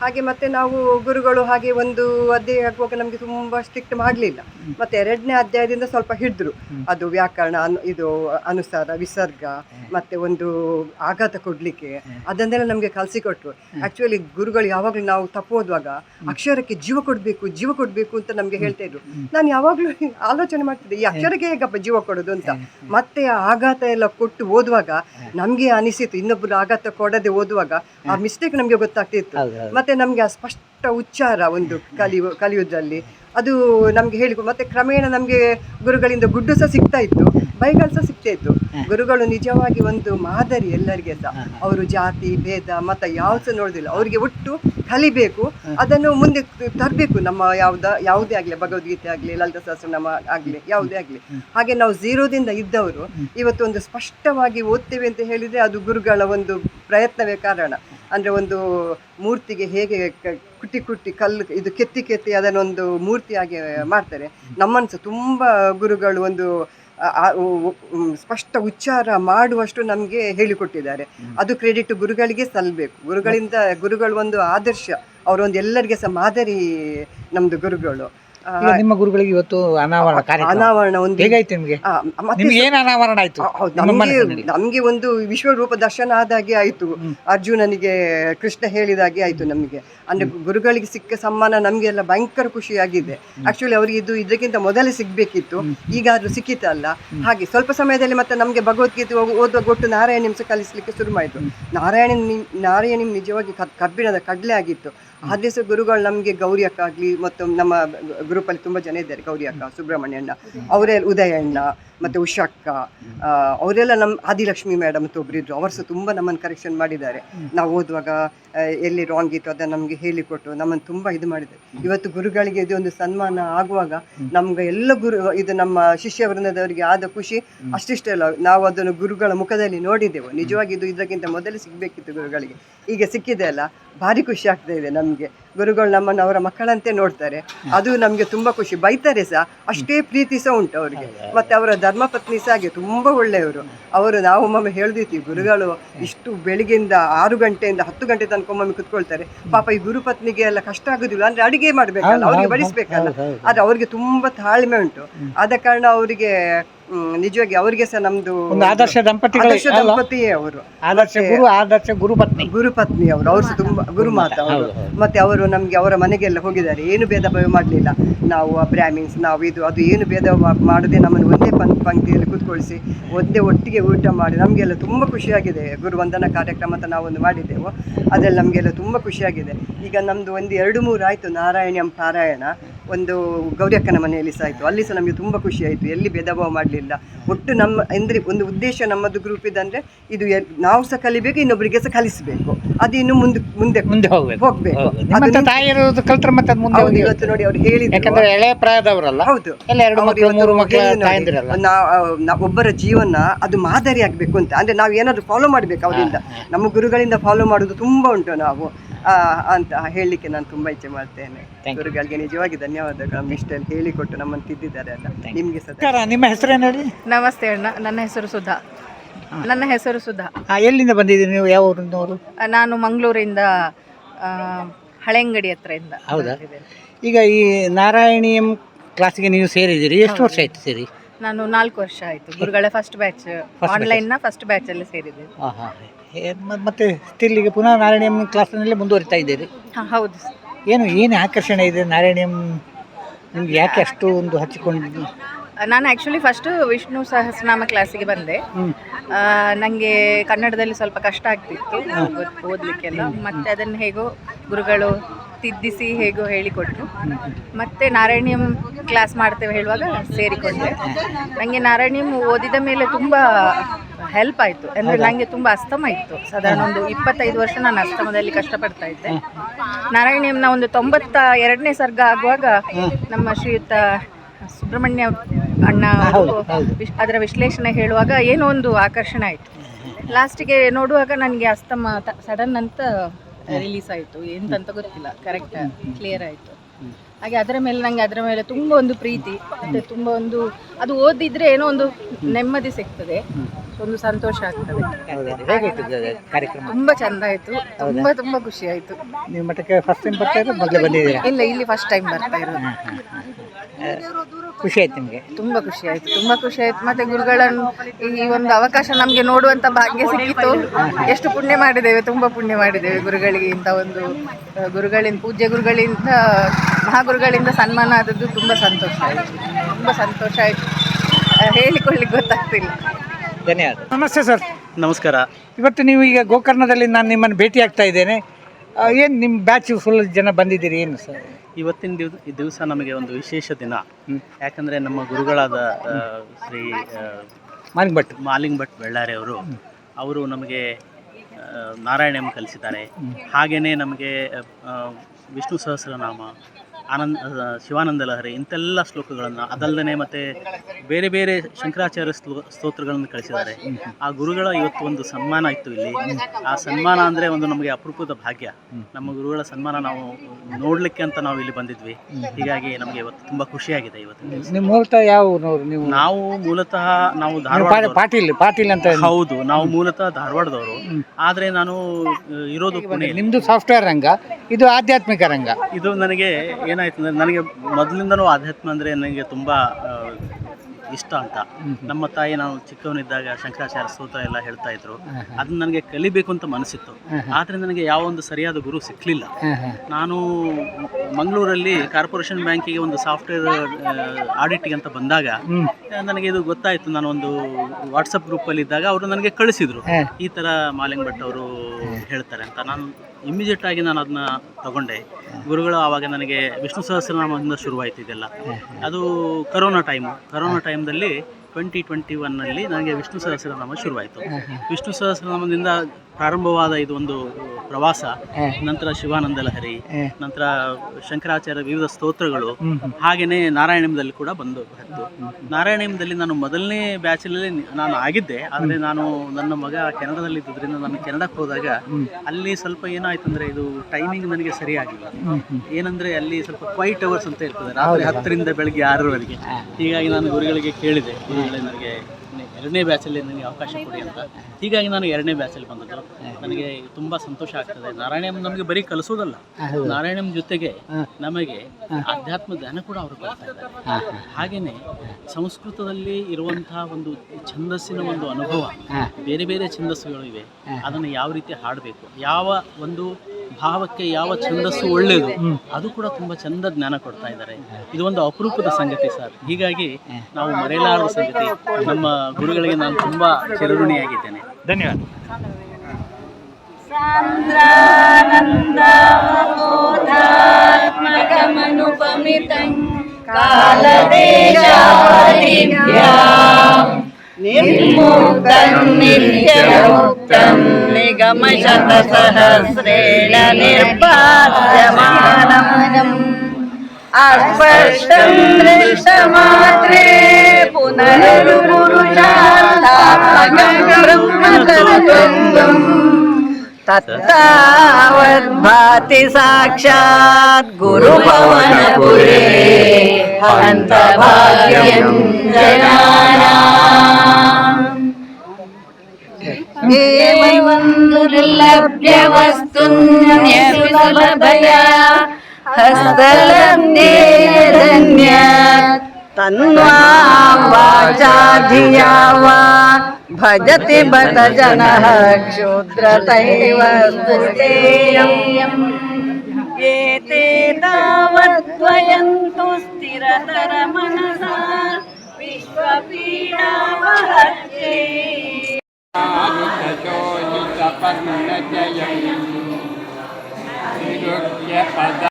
ಹಾಗೆ ಮತ್ತೆ ನಾವು ಗುರುಗಳು ಹಾಗೆ ಒಂದು ಅಧ್ಯಾಯ ಆಗುವಾಗ ನಮಗೆ ತುಂಬ ಸ್ಟ್ರಿಕ್ಟ್ ಆಗಲಿಲ್ಲ ಮತ್ತೆ ಎರಡನೇ ಅಧ್ಯಾಯದಿಂದ ಸ್ವಲ್ಪ ಹಿಡಿದ್ರು. ಅದು ವ್ಯಾಕರಣ ಅನು- ಇದು ಅನುಸಾರ ವಿಸರ್ಗ ಮತ್ತೆ ಒಂದು ಆಘಾತ ಕೊಡಲಿಕ್ಕೆ. ಅದನ್ನೆಲ್ಲ ನಮಗೆ ಕಲಿಸಿಕೊಟ್ರು. ಆ್ಯಕ್ಚುಲಿ ಗುರುಗಳು ಯಾವಾಗಲೂ ನಾವು ತಪ್ಪೋದ್ವಾಗ ಅಕ್ಷರಕ್ಕೆ ಜೀವ ಕೊಡಬೇಕು ಜೀವ ಕೊಡಬೇಕು ಅಂತ ನಮಗೆ ಹೇಳ್ತಾ ಇದ್ರು. ನಾನು ಯಾವಾಗಲೂ ಆಲೋಚನೆ ಮಾಡ್ತಿದ್ದೆ ಈ ಅಕ್ಷರಕ್ಕೆ ಹೇಗಪ್ಪ ಜೀವ ಕೊಡೋದು ಅಂತ. ಮತ್ತೆ ಆ ಆಘಾತ ಎಲ್ಲ ಕೊಟ್ಟು ಓದುವಾಗ ನಮಗೆ ಅನಿಸಿತು ಇನ್ನೊಬ್ಬರು ಆಘಾತ ಕೊಡದೆ ಓದುವಾಗ ಆ ಮಿಸ್ಟೇಕ್ ನಮಗೆ ಗೊತ್ತಾಗ್ತಿತ್ತು. ಮತ್ತೆ ನಮಗೆ ಆ ಸ್ಪಷ್ಟ ಉಚ್ಚಾರ ಒಂದು ಕಲಿಯು ಕಲಿಯೋದ್ರಲ್ಲಿ ಅದು ನಮಗೆ ಹೇಳಿ ಮತ್ತೆ ಕ್ರಮೇಣ ನಮಗೆ ಗುರುಗಳಿಂದ ಗುಡ್ಡು ಸಹ ಸಿಗ್ತಾ ಇತ್ತು. ಬೈಗಳು ಸಹ ಸಿಗ್ತಾ ಇತ್ತು. ಗುರುಗಳು ನಿಜವಾಗಿ ಒಂದು ಮಾದರಿ ಎಲ್ಲರಿಗೆ ಸಹ. ಅವರು ಜಾತಿ ಭೇದ ಮತ ಯಾವ್ದು ಸಹ ನೋಡೋದಿಲ್ಲ. ಅವರಿಗೆ ಒಟ್ಟು ಕಲಿಬೇಕು. ಅದನ್ನು ಮುಂದೆ ತರಬೇಕು. ನಮ್ಮ ಯಾವ್ದ ಯಾವುದೇ ಆಗಲಿ ಭಗವದ್ಗೀತೆ ಆಗಲಿ ಲಲಿತ ನಮ್ಮ ಆಗಲಿ ಯಾವುದೇ ಆಗಲಿ. ಹಾಗೆ ನಾವು ಝೀರೋದಿಂದ ಇದ್ದವರು ಇವತ್ತು ಒಂದು ಸ್ಪಷ್ಟವಾಗಿ ಓದ್ತೇವೆ ಅಂತ ಹೇಳಿದರೆ ಅದು ಗುರುಗಳ ಒಂದು ಪ್ರಯತ್ನವೇ ಕಾರಣ. ಅಂದರೆ ಒಂದು ಮೂರ್ತಿಗೆ ಹೇಗೆ ಕುಟ್ಟಿ ಕುಟ್ಟಿ ಕಲ್ಲು ಇದು ಕೆತ್ತಿ ಕೆತ್ತಿ ಅದನ್ನೊಂದು ಮೂರ್ತಿಯಾಗಿ ಮಾಡ್ತಾರೆ. ನಮ್ಮನ್ನು ಸಹ ತುಂಬ ಗುರುಗಳು ಒಂದು ಸ್ಪಷ್ಟ ಉಚ್ಚಾರ ಮಾಡುವಷ್ಟು ನಮಗೆ ಹೇಳಿಕೊಟ್ಟಿದ್ದಾರೆ. ಅದು ಕ್ರೆಡಿಟ್ ಗುರುಗಳಿಗೆ ಸಲ್ಲಬೇಕು ಗುರುಗಳಿಂದ ಗುರುಗಳು ಒಂದು ಆದರ್ಶ. ಅವರೊಂದು ಎಲ್ಲರಿಗೆ ಸಹ ಮಾದರಿ ನಮ್ಮದು ಗುರುಗಳು. ಈಗ ನಿಮ್ಮ ಗುರುಗಳಿಗೆ ಇವತ್ತು ಅನಾವರಣ ಕಾರ್ಯಕ್ರಮ. ಅನಾವರಣ ಒಂದು ಹೇಗಾಯ್ತು ನಿಮಗೆ? ಆ, ಮತ್ತೆ ನಿಮ್ಗೆ ಏನು ಅನಾವರಣ ಆಯ್ತು? ಹೌ- ಹೌದು, ನಿಮ್ಮ ನಮ್ಗೆ? ನಮ್ಗೆ ಒಂದು ವಿಶ್ವರೂಪ ದರ್ಶನ ಆದಾಗೆ ಆಯ್ತು. ಅರ್ಜುನನಿಗೆ ಕೃಷ್ಣ ಹೇಳಿದಾಗೆ ಆಯ್ತು ನಮಗೆ. ಅಂದ್ರೆ ಗುರುಗಳಿಗೆ ಸಿಕ್ಕ ಸಮ್ಮಾನ ನಮಗೆಲ್ಲ ಭಯಂಕರ ಖುಷಿಯಾಗಿದೆ. ಆಕ್ಚುಲಿ ಅವರಿಗೆ ಇದು ಇದಕ್ಕಿಂತ ಮೊದಲೇ ಸಿಗ್ಬೇಕಿತ್ತು. ಈಗಾದ್ರೂ ಸಿಕ್ಕಿತಲ್ಲ ಹಾಗೆ ಸ್ವಲ್ಪ ಸಮಯದಲ್ಲಿ ಮತ್ತೆ ನಮಗೆ ಭಗವದ್ಗೀತೆ ಓ- ಓದುವ ಗೊಟ್ಟು ನಾರಾಯಣ ನಿಮ್ಸ ಕಲಿಸ್ಲಿಕ್ಕೆ ಶುರು ಮಾಡಿತು ನಾರಾಯಣ ನಾರಾಯಣ ನಿಜವಾಗಿ ಕಬ್ಬಿಣದ ಕಡಲೆ ಆಗಿತ್ತು. ಆ ದಿವಸ ಗುರುಗಳು ನಮಗೆ ಗೌರಿ ಅಕ್ಕ ಆಗಲಿ ಮತ್ತು ನಮ್ಮ ಗ್ರೂಪಲ್ಲಿ ತುಂಬ ಜನ ಇದ್ದಾರೆ ಗೌರಿ ಅಕ್ಕ ಸುಬ್ರಹ್ಮಣ್ಯಣ್ಣ ಅವರೇ ಉದಯಣ್ಣ ಮತ್ತು ಉಷಕ್ಕ ಅವರೆಲ್ಲ ನಮ್ಮ ಆದಿಲಕ್ಷ್ಮಿ ಮೇಡಮ್ ಅಂತ ಒಬ್ಬರಿದ್ರು ಅವರು ಸಹ ತುಂಬ ನಮ್ಮನ್ನು ಕರೆಕ್ಷನ್ ಮಾಡಿದ್ದಾರೆ. ನಾವು ಓದುವಾಗ ಎಲ್ಲಿ ರಾಂಗ್ ಇತ್ತು ಅದನ್ನು ನಮಗೆ ಹೇಳಿಕೊಟ್ಟು ನಮ್ಮನ್ನು ತುಂಬ ಇದು ಮಾಡಿದ್ದಾರೆ ಇವತ್ತು ಗುರುಗಳಿಗೆ ಇದು ಒಂದು ಸನ್ಮಾನ ಆಗುವಾಗ ನಮ್ಗೆ ಎಲ್ಲ ಗುರು, ಇದು ನಮ್ಮ ಶಿಷ್ಯ ವೃಂದದವರಿಗೆ ಆದ ಖುಷಿ ಅಷ್ಟಿಷ್ಟೇ ಅಲ್ಲ ನಾವು ಅದನ್ನು ಗುರುಗಳ ಮುಖದಲ್ಲಿ ನೋಡಿದ್ದೆವು ನಿಜವಾಗಿ ಇದು ಇದಕ್ಕಿಂತ ಮೊದಲೇ ಸಿಗಬೇಕಿತ್ತು ಗುರುಗಳಿಗೆ. ಈಗ ಸಿಕ್ಕಿದೆ ಅಲ್ಲ. ಭಾರಿ ಖುಷಿ ಆಗ್ತಾ ಇದೆ ನಮಗೆ. ಗುರುಗಳು ನಮ್ಮನ್ನು ಅವರ ಮಕ್ಕಳಂತೆ ನೋಡ್ತಾರೆ. ಅದು ನಮಗೆ ತುಂಬ ಖುಷಿ. ಬೈತಾರೆ ಸಹ. ಅಷ್ಟೇ ಪ್ರೀತಿ ಸಹ ಉಂಟು ಅವರಿಗೆ. ಮತ್ತೆ ಅವರ ಧರ್ಮಪತ್ನಿ ಸಹ ಹಾಗೆ ತುಂಬ ಒಳ್ಳೆಯವರು. ಅವರು ನಾವು ಒಮ್ಮೊಮ್ಮೆ ಹೇಳ್ದಿರ್ತೀವಿ ಗುರುಗಳು ಇಷ್ಟು ಬೆಳಿಗ್ಗೆಯಿಂದ ಆರು ಗಂಟೆಯಿಂದ ಹತ್ತು ಗಂಟೆ ತನಕ ಒಮ್ಮೊಮ್ಮೆ ಕುತ್ಕೊಳ್ತಾರೆ. ಪಾಪ ಈ ಗುರುಪತ್ನಿಗೆ ಎಲ್ಲ ಕಷ್ಟ ಆಗೋದಿಲ್ಲ. ಅಂದ್ರೆ ಅಡಿಗೆ ಮಾಡಬೇಕಲ್ಲ ಅವ್ರಿಗೆ ಬಡಿಸ್ಬೇಕಲ್ಲ. ಆದ್ರೆ ಅವ್ರಿಗೆ ತುಂಬಾ ತಾಳ್ಮೆ ಉಂಟು. ಆದ ಕಾರಣ ಅವರಿಗೆ ನಿಜವಾಗಿ ಅವರಿಗೆ ಸಹ ನಮ್ದು ಒಂದು ಆದರ್ಶ ದಂಪತಿಗಳೇ ಆದರ್ಶ? ದಂಪತಿಯೇ ಅವರು. ಆದರ್ಶ ಗುರು ಆದರ್ಶ ಗುರುಪತ್ನಿ ಗುರುಪತ್ನಿ ಅವರು. ಅವರು ಸಹ ತುಂಬಾ ಗುರುಮಾತ ಅವರು. ಮತ್ತೆ ಅವರು ನಮ್ಗೆ ಅವರ ಮನೆಗೆಲ್ಲ ಹೋಗಿದ್ದಾರೆ. ಏನು ಭೇದ ಭಾವ ಮಾಡಲಿಲ್ಲ. ನಾವು ಬ್ರಾಹ್ಮಿನ್ಸ್ ನಾವು ಇದು ಅದು ಏನು ಭೇದ ಭಾವ ಮಾಡದೆ ನಮ್ಮನ್ನು ಒಂದೇ ಪಂ ಪಂಕ್ತಿಯಲ್ಲಿ ಕೂತ್ಕೊಳಿಸಿ ಒಂದೇ ಒಟ್ಟಿಗೆ ಊಟ ಮಾಡಿ ನಮಗೆಲ್ಲ ತುಂಬ ಖುಷಿಯಾಗಿದೆ. ಗುರುವಂದನಾ ಕಾರ್ಯಕ್ರಮ ಅಂತ ನಾವೊಂದು ಮಾಡಿದ್ದೆವು. ಅದೆಲ್ಲ ನಮಗೆಲ್ಲ ತುಂಬ ಖುಷಿಯಾಗಿದೆ. ಈಗ ನಮ್ಮದು ಒಂದು ಎರಡು ಮೂರು ಆಯಿತು. ನಾರಾಯಣಿಯಂ ಪಾರಾಯಣ. ಒಂದು ಗೌರಿಯಕ್ಕನ ಮನೆಯಲ್ಲಿ ಸಹ ಆಯಿತು. ಅಲ್ಲಿ ಸಹ ನಮಗೆ ತುಂಬ ಖುಷಿ ಆಯಿತು. ಎಲ್ಲಿ ಭೇದ ಭಾವ ಮಾಡಲಿಲ್ಲ. ಒಟ್ಟು ನಮ್ಮ ಅಂದರೆ ಒಂದು ಉದ್ದೇಶ ನಮ್ಮದು ಗ್ರೂಪ್ ಇದಂದರೆ ಇದು ನಾವು ಸಹ ಕಲಿಬೇಕು ಇನ್ನೊಬ್ಬರಿಗೆ ಸಹ ಕಲಿಸಬೇಕು. ಅದು ಇನ್ನು ಮುಂದೆ ಮುಂದೆ ಮುಂದೆ ಹೋಗ್ಬೇಕು. ಹೋಗ್ಬೇಕು. ಕಲ್ತ್ರೆ ಮತ್ತೆ ಅದು ಮುಂದೆ ಹೌದು ಇವತ್ತು ನೋಡಿ ಅವ್ರು ಹೇಳಿದ್ರು. ಯಾಕಂದ್ರೆ ಎಳೆ ಪ್ರಾಯದವರಲ್ಲ. ಹೌದು. ಎಲ್ಲ ಎರಡು ಅವ್ರು ಮಕ್ಕಳು ಮೂರು ಮಕ್ಕಳ ತಾಯಂದಿರಲ್ಲ. ನಾ- ನಾ- ಒಬ್ಬರ ಜೀವನ ಅದು ಮಾದರಿ ಆಗಬೇಕು ಅಂತ. ಅಂದ್ರೆ ನಾವು ಏನಾದ್ರು ಫಾಲೋ ಮಾಡಬೇಕು ಅವರಿಂದ. ನಮ್ಮ ಗುರುಗಳಿಂದ ಫಾಲೋ ಮಾಡೋದು ತುಂಬಾ ಉಂಟು ನಾವು. ಅಂತ ಹೇಳಲಿಕ್ಕೆ ನಾನು ತುಂಬಾ ಇಚ್ಛೆ ಮಾಡ್ತೇನೆ. ಗುರುಗಳಿಗೆ ನಿಜವಾಗಿ ಧನ್ಯವಾದಗಳು. ನಮ್ಮ ಇಷ್ಟೆಲ್ಲ ಹೇಳಿಕೊಟ್ಟು ನಮ್ಮನ್ನು ತಿದ್ದಿದ್ದಾರೆ ಅಲ್ಲ. ನಿಮ್ಗೆ ನಮಸ್ಕಾರ ನಿಮ್ಮ ಹೆಸರೇನು ಹೇಳಿ? ನಮಸ್ತೆ ಅಣ್ಣ. ನನ್ನ ಹೆಸರು ಸುಧಾ. ನನ್ನ ಹೆಸರು ಸುಧಾ. ಆ, ಎಲ್ಲಿಂದ ಬಂದಿದ್ದೀರಿ ನೀವು? ಯಾವ ಊರಿನವರು? ನಾನು ಮಂಗಳೂರಿಂದ ಹಳೆಂಗಡಿ ಹತ್ರದಿಂದ ಹೌದಾ? ಈಗ ಈ ನಾರಾಯಣಿಯಂ ಕ್ಲಾಸಿಗೆ ನೀವು ಸೇರಿದ್ದೀರಿ. ಎಷ್ಟು ವರ್ಷ ಆಯ್ತು ಸೇರಿ? ನಾನು ನಾಲ್ಕು ವರ್ಷ ಆಯಿತು. ಗುರುಗಳ ಫಸ್ಟ್ ಬ್ಯಾಚ್ ಆನ್ಲೈನ್ನ ಫಸ್ಟ್ ಬ್ಯಾಚಲ್ಲಿ ಸೇರಿದೆ ಹಾಂ ಮತ್ತೆ ಸ್ಟಿಲ್ ಈಗ ಪುನಃ ನಾರಾಯಣಿಯಂ ಕ್ಲಾಸ್ನಲ್ಲಿ ಮುಂದುವರಿತಾ ಇದ್ದೀರಿ. ಹಾಂ ಹೌದು ಏನು ಏನು ಆಕರ್ಷಣೆ ಇದೆ ನಾರಾಯಣಿಯಂ ನಿಮ್ಗೆ ಯಾಕೆ ಅಷ್ಟು ಒಂದು ಹಚ್ಚಿಕೊಂಡಿದ್ದು ನಾನು ಆ್ಯಕ್ಚುಲಿ ಫಸ್ಟು ವಿಷ್ಣು ಸಹಸ್ರನಾಮ ಕ್ಲಾಸಿಗೆ ಬಂದೆ. ನನಗೆ ಕನ್ನಡದಲ್ಲಿ ಸ್ವಲ್ಪ ಕಷ್ಟ ಆಗ್ತಿತ್ತು ಓದಲಿಕ್ಕೆಲ್ಲ. ಮತ್ತು ಮತ್ತೆ ಅದನ್ನು ಹೇಗೋ ಗುರುಗಳು ತಿದ್ದಿಸಿ ಹೇಗೋ ಹೇಳಿಕೊಟ್ರು. ಮತ್ತೆ ನಾರಾಯಣಿಯಂ ಕ್ಲಾಸ್ ಮಾಡ್ತೇವೆ ಹೇಳುವಾಗ ಸೇರಿಕೊಂಡೆ. ನನಗೆ ನಾರಾಯಣಿಯಂ ಓದಿದ ಮೇಲೆ ತುಂಬ ಹೆಲ್ಪ್ ಆಯಿತು. ಅಂದರೆ ನನಗೆ ತುಂಬ ಅಸ್ತಮ ಇತ್ತು. ಸಾಧಾರಣ ಒಂದು ಇಪ್ಪತ್ತೈದು ವರ್ಷ ನಾನು ಅಸ್ತಮದಲ್ಲಿ ಕಷ್ಟಪಡ್ತಾ ಇದ್ದೆ. ನಾರಾಯಣಿಯಂನ ಒಂದು ತೊಂಬತ್ತ ಎರಡನೇ ಸರ್ಗ ಆಗುವಾಗ ನಮ್ಮ ಶ್ರೀಯುತ ಸುಬ್ರಹ್ಮಣ್ಯ ಅಣ್ಣ ಅದರ ವಿಶ್ಲೇಷಣೆ ಹೇಳುವಾಗ ಏನೋ ಒಂದು ಆಕರ್ಷಣೆ ಆಯಿತು. ಲಾಸ್ಟಿಗೆ ನೋಡುವಾಗ ನನಗೆ ಅಸ್ತಮ ಸಡನ್ ಅಂತ ರಿಲೀಸ್ ಆಯಿತು. ಎಂತಂತ ಗೊತ್ತಿಲ್ಲ. ಕರೆಕ್ಟ್ ಕ್ಲಿಯರ್ ಆಯಿತು. ಹಾಗೆ ಅದರ ಮೇಲೆ ನನಗೆ ಅದರ ಮೇಲೆ ತುಂಬ ಒಂದು ಪ್ರೀತಿ ಮತ್ತೆ ತುಂಬ ಒಂದು ಅದು ಓದಿದ್ರೆ ಏನೋ ಒಂದು ನೆಮ್ಮದಿ ಸಿಗ್ತದೆ. ಒಂದು ಸಂತೋಷ ಆಗ್ತದೆ. ತುಂಬಾ ಕಾರ್ಯಕ್ರಮ? ತುಂಬ ಚಂದ ಆಯಿತು. ತುಂಬ ತುಂಬ ಖುಷಿ ಆಯ್ತು. ನೀವು ಮಠಕ್ಕೆ ಫಸ್ಟ್ ಟೈಮ್ ಬರ್ತಾ ಇರೋದು ಮೊದಲೇ ಬಂದಿದ್ದೀರಾ? ಇಲ್ಲ ಇಲ್ಲಿ ಫಸ್ಟ್ ಟೈಮ್ ಬರ್ತಾ ಇರೋದು. ಖುಷಿ ಆಯ್ತು ನಿಮಗೆ? ತುಂಬ ಖುಷಿ ಆಯ್ತು ತುಂಬ ಖುಷಿ ಆಯ್ತು. ಮತ್ತೆ ಗುರುಗಳನ್ನು ಈ ಒಂದು ಅವಕಾಶ ನಮಗೆ ನೋಡುವಂತ ಭಾಗ್ಯ ಸಿಕ್ಕಿತು ಎಷ್ಟು ಪುಣ್ಯ ಮಾಡಿದ್ದೇವೆ ತುಂಬ ಪುಣ್ಯ ಮಾಡಿದ್ದೇವೆ ಗುರುಗಳಿಗೆ ಇಂಥ ಒಂದು ಗುರುಗಳಿಂದ ಪೂಜ್ಯ ಗುರುಗಳಿಂದ ಮಹಾಗುರುಗಳಿಂದ ಸನ್ಮಾನ ಆದದ್ದು ತುಂಬ ಸಂತೋಷ ಆಯಿತು. ತುಂಬ ಸಂತೋಷ ಆಯಿತು. ಹೇಳಿಕೊಳ್ಳಿಕ್ಕೆ ಗೊತ್ತಾಗ್ತಿಲ್ಲ. ಧನ್ಯವಾದ. ನಮಸ್ತೆ ಸರ್. ನಮಸ್ಕಾರ. ಇವತ್ತು ನೀವು ಈಗ ಗೋಕರ್ಣದಲ್ಲಿ ನಾನು ನಿಮ್ಮನ್ನು ಭೇಟಿ ಆಗ್ತಾ ಇದ್ದೇನೆ. ಏನು ನಿಮ್ಮ ಬ್ಯಾಚ್ ಫುಲ್ ಜನ ಬಂದಿದ್ದೀರಿ ಏನು ಸರ್? ಇವತ್ತಿನ ದಿವ್ ಈ ದಿವಸ ನಮಗೆ ಒಂದು ವಿಶೇಷ ದಿನ. ಯಾಕಂದರೆ ನಮ್ಮ ಗುರುಗಳಾದ ಶ್ರೀ ಮಾಲಿಂಗ್ ಭಟ್ ಮಾಲಿಂಗ್ ಭಟ್ ಬಳ್ಳಾರಿ ಅವರು ಅವರು ನಮಗೆ ನಾರಾಯಣ ನಾರಾಯಣಂ ಕಲಿಸಿದ್ದಾರೆ. ಹಾಗೆಯೇ ನಮಗೆ ವಿಷ್ಣು ಸಹಸ್ರನಾಮ ಆನಂದ ಶಿವಾನಂದ ಲಹರಿ ಇಂತೆಲ್ಲ ಶ್ಲೋಕಗಳನ್ನು ಅದಲ್ಲದೆ ಮತ್ತು ಬೇರೆ ಬೇರೆ ಶಂಕರಾಚಾರ್ಯ ಸ್ತೋತ್ರಗಳನ್ನು ಕಳಿಸಿದ್ದಾರೆ. ಆ ಗುರುಗಳ ಇವತ್ತು ಒಂದು ಸನ್ಮಾನ ಇತ್ತು ಇಲ್ಲಿ. ಆ ಸನ್ಮಾನ ಅಂದರೆ ಒಂದು ನಮಗೆ ಅಪರೂಪದ ಭಾಗ್ಯ. ನಮ್ಮ ಗುರುಗಳ ಸನ್ಮಾನ ನಾವು ನೋಡಲಿಕ್ಕೆ ಅಂತ ನಾವು ಇಲ್ಲಿ ಬಂದಿದ್ವಿ. ಹೀಗಾಗಿ ನಮಗೆ ಇವತ್ತು ತುಂಬ ಖುಷಿಯಾಗಿದೆ ಇವತ್ತು. ನಿಮ್ಮ ಮೂಲತಃ ಯಾವ ನೀವು? ನಾವು ಮೂಲತಃ ನಾವು ಧಾರವಾಡ ಪಾಟೀಲ್ ಪಾಟೀಲ್ ಅಂತ ಹೌದು ನಾವು ಮೂಲತಃ ಧಾರವಾಡದವರು. ಆದರೆ ನಾನು ಇರೋದು ನಿಮ್ಮದು ಸಾಫ್ಟ್ವೇರ್ ರಂಗ ಇದು ಆಧ್ಯಾತ್ಮಿಕ ರಂಗ. ಇದು ನನಗೆ ಏನಾಯ್ತು ಅಂದರೆ ನನಗೆ ಮೊದಲಿಂದನೂ ಆಧ್ಯಾತ್ಮ ಅಂದರೆ ನನಗೆ ತುಂಬ ಇಷ್ಟ ಅಂತ. ನಮ್ಮ ತಾಯಿ ನಾವು ಚಿಕ್ಕವನಿದ್ದಾಗ ಶಂಕರಾಚಾರ್ಯ ಸ್ತೋತ್ರ ಎಲ್ಲ ಹೇಳ್ತಾ ಇದ್ರು. ಅದನ್ನ ನನಗೆ ಕಲಿಬೇಕು ಅಂತ ಮನಸ್ಸಿತ್ತು. ಆದರೆ ನನಗೆ ಯಾವ ಒಂದು ಸರಿಯಾದ ಗುರು ಸಿಕ್ಕಲಿಲ್ಲ ನಾನು ಮಂಗಳೂರಲ್ಲಿ ಕಾರ್ಪೊರೇಷನ್ ಬ್ಯಾಂಕಿಗೆ ಒಂದು ಸಾಫ್ಟ್ವೇರ್ ಆಡಿಟ್ಗೆ ಅಂತ ಬಂದಾಗ ನನಗೆ ಇದು ಗೊತ್ತಾಯ್ತು. ನಾನು ಒಂದು ವಾಟ್ಸಪ್ ಗ್ರೂಪಲ್ಲಿ ಇದ್ದಾಗ ಅವರು ನನಗೆ ಕಳಿಸಿದ್ರು. ಈ ತರ ಮಾಲಿಂಗ್ ಭಟ್ ಅವರು ಹೇಳ್ತಾರೆ ಅಂತ ನಾನು ಇಮಿಡಿಯೇಟ್ ಆಗಿ ನಾನು ಅದನ್ನ ತಗೊಂಡೆ. ಗುರುಗಳು ಆವಾಗ ನನಗೆ ವಿಷ್ಣು ಸಹಸ್ರನಾಮದಿಂದ ಶುರುವಾಯಿತು ಇದೆಲ್ಲ. ಅದು ಕರೋನಾ ಟೈಮು ಕರೋನಾ ಟೈಮ್ದಲ್ಲಿ ಟ್ವೆಂಟಿ ಟ್ವೆಂಟಿ ಒನ್ನಲ್ಲಿ ನನಗೆ ವಿಷ್ಣು ಸಹಸ್ರನಾಮ ಶುರುವಾಯಿತು. ವಿಷ್ಣು ಸಹಸ್ರನಾಮದಿಂದ ಪ್ರಾರಂಭವಾದ ಇದು ಒಂದು ಪ್ರವಾಸ ನಂತರ ಶಿವಾನಂದ ಲಹರಿ ನಂತರ ಶಂಕರಾಚಾರ್ಯ ವಿವಿಧ ಸ್ತೋತ್ರಗಳು ಹಾಗೇನೆ ನಾರಾಯಣಂದಲ್ಲಿ ಕೂಡ ಬಂದು ಹತ್ತು ನಾರಾಯಣಂದಲ್ಲಿ ನಾನು ಮೊದಲನೇ ಬ್ಯಾಚಲ್ಲಿ ನಾನು ಆಗಿದ್ದೆ ಆದರೆ ನಾನು ನನ್ನ ಮಗ ಕೆನಡಾದಲ್ಲಿ ಇದ್ದುದರಿಂದ ನಾನು ಕೆನಡಕ್ಕೆ ಹೋದಾಗ ಅಲ್ಲಿ ಸ್ವಲ್ಪ ಏನಾಯ್ತು ಅಂದ್ರೆ ಇದು ಟೈಮಿಂಗ್ ನನಗೆ ಸರಿಯಾಗಿಲ್ಲ. ಏನಂದ್ರೆ ಅಲ್ಲಿ ಸ್ವಲ್ಪ ಕ್ವೈಟ್ ಅವರ್ಸ್ ಅಂತ ಇರ್ತದೆ ರಾತ್ರಿ ಹತ್ತರಿಂದ ಬೆಳಗ್ಗೆ ಆರರವರೆಗೆ. ಹೀಗಾಗಿ ನಾನು ಗುರುಗಳಿಗೆ ಕೇಳಿದೆ ಗುರುಗಳೇ ನನಗೆ ಎರಡನೇ ಬ್ಯಾಚಲ್ಲಿ ನನಗೆ ಅವಕಾಶ ಕೊಡಿ ಅಂತ. ಹೀಗಾಗಿ ನಾನು ಎರಡನೇ ಬ್ಯಾಚಲ್ಲಿ ಬಂದದ್ದು. ನನಗೆ ತುಂಬ ಸಂತೋಷ ಆಗ್ತದೆ. ನಾರಾಯಣಂ ನಮಗೆ ಬರೀ ಕಲಿಸೋದಲ್ಲ. ನಾರಾಯಣಂ ಜೊತೆಗೆ ನಮಗೆ ಅಧ್ಯಾತ್ಮ ಜ್ಞಾನ ಕೂಡ ಅವರು ಕೊಡ್ತಾ ಇದ್ದಾರೆ. ಹಾಗೆಯೇ ಸಂಸ್ಕೃತದಲ್ಲಿ ಇರುವಂತಹ ಒಂದು ಛಂದಸ್ಸಿನ ಒಂದು ಅನುಭವ ಬೇರೆ ಬೇರೆ ಛಂದಸ್ಸುಗಳು ಇವೆ. ಅದನ್ನು ಯಾವ ರೀತಿ ಹಾಡಬೇಕು ಯಾವ ಒಂದು ಭಾವಕ್ಕೆ ಯಾವ ಛಂದಸ್ಸು ಒಳ್ಳೆಯದು ಅದು ಕೂಡ ತುಂಬಾ ಚಂದ ಜ್ಞಾನ ಕೊಡ್ತಾ ಇದ್ದಾರೆ. ಇದು ಒಂದು ಅಪರೂಪದ ಸಂಗತಿ ಸರ್. ಹೀಗಾಗಿ ನಾವು ಮರೆಯಲಾರದ ಸಂಗತಿ. ನಮ್ಮ ಗುರುಗಳಿಗೆ ನಾನು ತುಂಬ ಚಿರಋಣಿಯಾಗಿದ್ದೇನೆ ಧನ್ಯವಾದ सान्द्रानन्दमोधात्मकमनुपमितं कालदेशादिभ्याम् निर्मुक्तं नित्यमुक्तं निगमशतसहस्रेण निर्भास्यमानम् अस्पष्टं दृष्टमात्रे తత్తావద్భాతి సాక్షాత్ గురు పవనపురే హంత భాగ్యం జనానా దుర్లభ్య వస్తున్యసులభయా హస్తలం तन्वा वाचा धिया वा भजति बत जनः क्षुद्रतैव स्तुतेयम् एते तावद्वयन्तु स्थिरतरमनसा विश्वपीडावहत्ते निरुच्य पद